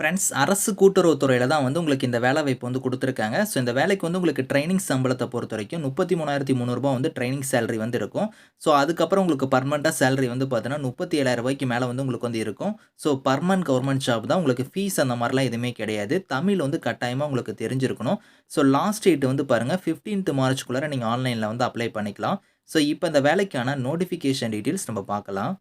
Friends அரசு கூட்டுறவுத்துறையில் தான் வந்து உங்களுக்கு இந்த வேலை வாய்ப்பு வந்து கொடுத்துருக்காங்க ஸோ இந்த வேலைக்கு வந்து உங்களுக்கு ட்ரைனிங் சம்பளத்தை பொறுத்த வரைக்கும் முப்பத்தி மூணாயிரத்தி 33,300 வந்து ட்ரைனிங் சேலரி வந்து இருக்கும். ஸோ அதுக்கப்புறம் உங்களுக்கு பெர்மனன்ட்டா சேலரி வந்து பார்த்தீங்கன்னா, ரூ. 37,000 மேல வந்து உங்களுக்கு வந்து இருக்கும். ஸோ பெர்மனன்ட் கவர்மெண்ட் ஜாப் தான். உங்களுக்கு ஃபீஸ் அந்த மாதிரிலாம் எதுவுமே கிடையாது. தமிழ் வந்து கட்டாயமாக உங்களுக்கு தெரிஞ்சிருக்கணும். ஸோ லாஸ்ட் டேட் வந்து பாருங்க 15த் மார்ச்க்குள்ளார நீங்கள் ஆன்லைனில் வந்து அப்ளை பண்ணிக்கலாம். ஸோ இப்போ இந்த வேலைக்கான நோட்டிஃபிகேஷன் டீட்டெயில்ஸ் நம்ம பார்க்கலாம்.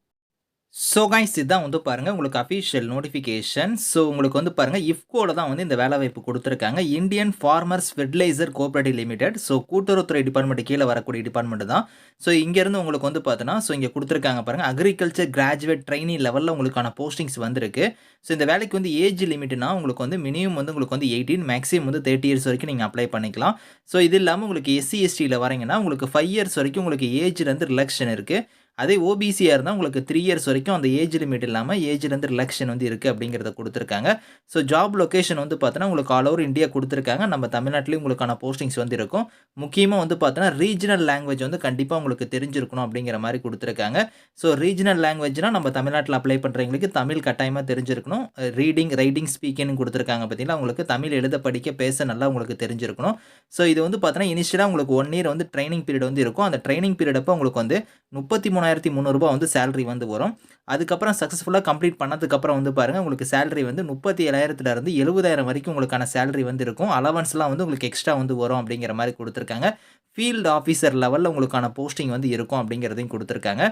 ஸோ கைஸ் இதுதான் வந்து பாருங்கள் உங்களுக்கு அஃபிஷியல் நோட்டிஃபிகேஷன். ஸோ உங்களுக்கு வந்து பாருங்க இஃப்கோவில் தான் வந்து இந்த வேலைவாய்ப்பு கொடுத்துருக்காங்க Indian farmers fertiliser cooperative limited. So கூட்டுறவுத்துறை டிபார்ட்மெண்ட் கீழே வரக்கூடிய டிபார்ட்மெண்ட் தான். ஸோ இங்கேருந்து உங்களுக்கு வந்து பார்த்தோன்னா ஸோ இங்கே கொடுத்துருக்காங்க பாருங்க. அக்ரிகல்ச்சர் கிராஜுவேட் ட்ரைனிங் லெவலில் உங்களுக்கான போஸ்டிங்ஸ் வந்திருக்கு. ஸோ இந்த வேலைக்கு வந்து ஏஜ் லிமிட்னா உங்களுக்கு வந்து மினிமம் வந்து உங்களுக்கு வந்து 18 மேக்ஸிமம் வந்து 30 இயர்ஸ் வரைக்கும் நீங்கள் அப்ளை பண்ணிக்கலாம். ஸோ இது இல்லாமல் உங்களுக்கு எஸ்சி, எஸ்டியில் வரீங்கன்னா, உங்களுக்கு ஃபைவ் இயர்ஸ் வரைக்கும் உங்களுக்கு ஏஜ்லேருந்து ரிலக்ஷன் இருக்குது அதே ஓபிசியாக இருந்தால் உங்களுக்கு த்ரீ இயர்ஸ் வரைக்கும் அந்த ஏஜ் லிமிட் இல்லாமல் ஏஜ்லேருந்து ரிலக்ஷன் வந்து இருக்குது அப்படிங்கிறத கொடுத்துருக்காங்க ஸோ ஜாப் லொக்கேஷன் வந்து பார்த்தீங்கன்னா, உங்களுக்கு ஆல் ஓவர் இந்தியா கொடுத்துருக்காங்க நம்ம தமிழ்நாட்டிலையும் உங்களுக்கான போஸ்டிங்ஸ் வந்து இருக்கும். முக்கியமாக வந்து பார்த்தீங்கன்னா, ரீஜினல் லாங்குவேஜ் வந்து கண்டிப்பாக உங்களுக்கு தெரிஞ்சிருக்கணும் அப்படிங்கிற மாதிரி கொடுத்துருக்காங்க ஸோ ரீஜினல் லாங்குவேஜ்னால் நம்ம தமிழ்நாட்டில் அப்ளை பண்ணுறவங்களுக்கு தமிழ் கட்டாயமாக தெரிஞ்சிருக்கணும். ரீடிங், ரைட்டிங், ஸ்பீக்கிங் கொடுத்துருக்காங்க பார்த்தீங்கன்னா உங்களுக்கு தமிழ் எழுத, படிக்க, பேச நல்லா உங்களுக்கு தெரிஞ்சிருக்கணும். ஸோ இது வந்து பார்த்தீங்கன்னா, இனிஷியலாக உங்களுக்கு ஒன் இயர் வந்து ட்ரைனிங் பீரியட் வந்து இருக்கும். அந்த ட்ரைனிங் பீரியட் அப்போ உங்களுக்கு வந்து முப்பத்தி மூணாயிரத்தி முந்நூறுரூபா வந்து சேலரி வந்து வரும். அதுக்கப்புறம் சக்ஸஸ்ஃபுல்லாக கம்ப்ளீட் பண்ணதுக்கப்புறம் வந்து பாருங்கள் உங்களுக்கு சேலரி வந்து 37,000லேருந்து 70,000 வரைக்கும் உங்களுக்கான சேலரி வந்து இருக்கும். அலவன்ஸ்லாம் வந்து உங்களுக்கு எக்ஸ்ட்ரா வந்து வரும் அப்படிங்கிற மாதிரி கொடுத்துருக்காங்க ஃபீல்டு ஆஃபீஸர் லெவலில் உங்களுக்கான போஸ்டிங் வந்து இருக்கும் அப்படிங்கிறதையும் கொடுத்துருக்காங்க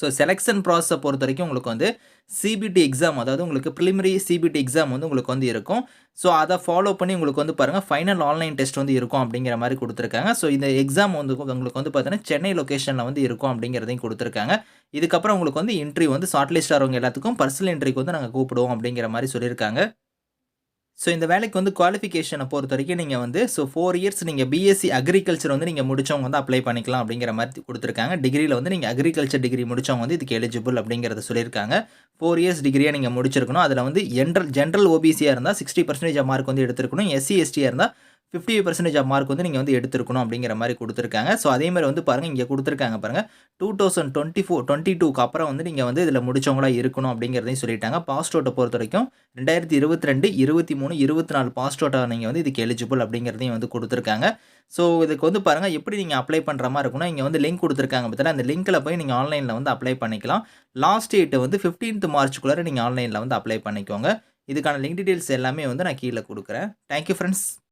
ஸோ செலக்ஷன் பொறுத்த வரைக்கும் உங்களுக்கு வந்து சிபிடி எக்ஸாம் அதாவது உங்களுக்கு பிரிலிமினரி சிபிடி எக்ஸாம் வந்து உங்களுக்கு வந்து இருக்கும். ஸோ அதை ஃபாலோ பண்ணி உங்களுக்கு வந்து பாருங்கள் ஃபைனல் ஆன்லைன் டெஸ்ட் வந்து இருக்கும் அப்படிங்கிற மாதிரி கொடுத்துருக்காங்க ஸோ இந்த எக்ஸாம் வந்து உங்களுக்கு வந்து பார்த்தீங்கன்னா, சென்னை லொக்கேஷனில் வந்து இருக்கும் அப்படிங்கிறதையும் கொடுத்துருக்காங்க இதுக்கப்புறம் உங்களுக்கு வந்து இன்ட்ரி வந்து ஷார்ட் லிஸ்ட் ஆகிறவங்க எல்லாத்துக்கும் பர்சனல் இன்ட்ரிக்கு வந்து நாங்கள் கூப்பிடுவோம் அப்படிங்கிற மாதிரி சொல்லியிருக்காங்க. ஸோ இந்த வேலைக்கு வந்து குவாலிஃபிகேஷனை பொறுத்த வரைக்கும் நீங்கள் வந்து ஸோ ஃபோர் இயர்ஸ் நீங்கள் பிஎஸ்சி அக்ரிகல்ச்சர் வந்து நீங்கள் முடிச்சவங்க வந்து அப்ளை பண்ணிக்கலாம் அப்படிங்கிற மாதிரி கொடுத்துருக்காங்க டிகிரியில் வந்து நீங்கள் அக்ரிகல்ச்சர் டிகிரி முடித்தவங்க வந்து இதுக்கு எலிஜிபிள் அப்படிங்கிறத சொல்லியிருக்காங்க. ஃபோர் இயர்ஸ் டிகிரியாக நீங்கள் முடிச்சிருக்கணும். அதில் வந்து என்ட்ரல் ஜென்ரல் ஓபிசியாக இருந்தால் சிக்ஸ்டி பர்சன்டேஜ் மார்க் வந்து எடுத்துருக்கணும் எஸ்சி, இருந்தால் ஃபிஃப்டி பர்சன்டேஜ் ஆஃப் மார்க் வந்து நீங்கள் வந்து எடுத்துருக்கணும் அப்படிங்கிற மாதிரி கொடுத்துருக்காங்க ஸோ அதே மாதிரி வந்து பாருங்க இங்க குடுத்துருக்காங்க பாருங்க. 2024 22க்கு அப்புறம் வந்து நீங்கள் வந்து இதில் முடிச்சவங்களா இருக்கணும் அப்படிங்கிறதையும் சொல்லிட்டாங்க. பாஸ் அவுட்ட பொறுத்தவரைக்கும் 2022, 23, 24 பாஸ் அவுட்டா நீங்கள் வந்து இதுக்கு எலிஜிபிள் அப்படிங்கிறதையும் வந்து கொடுத்துருக்காங்க ஸோ இதுக்கு வந்து பாருங்கள் எப்படி நீங்கள் அப்ளை பண்ணுற மாதிரி இருக்கும்னா, இங்கே வந்து லிங்க் கொடுத்துருக்காங்க பார்த்தீங்களா, அந்த லிங்கில் போய் நீங்கள் ஆன்லைனில் வந்து அப்ளை பண்ணிக்கலாம். லாஸ்ட் டேட்டை வந்து 15த் மார்ச்க்குள்ளார நீங்கள் ஆன்லைனில் வந்து அப்ளை பண்ணிக்கோங்க. இதுக்கான லிங்க் டீட்டெயில்ஸ் எல்லாமே வந்து நான் கீழே கொடுக்குறேன் தேங்க் யூ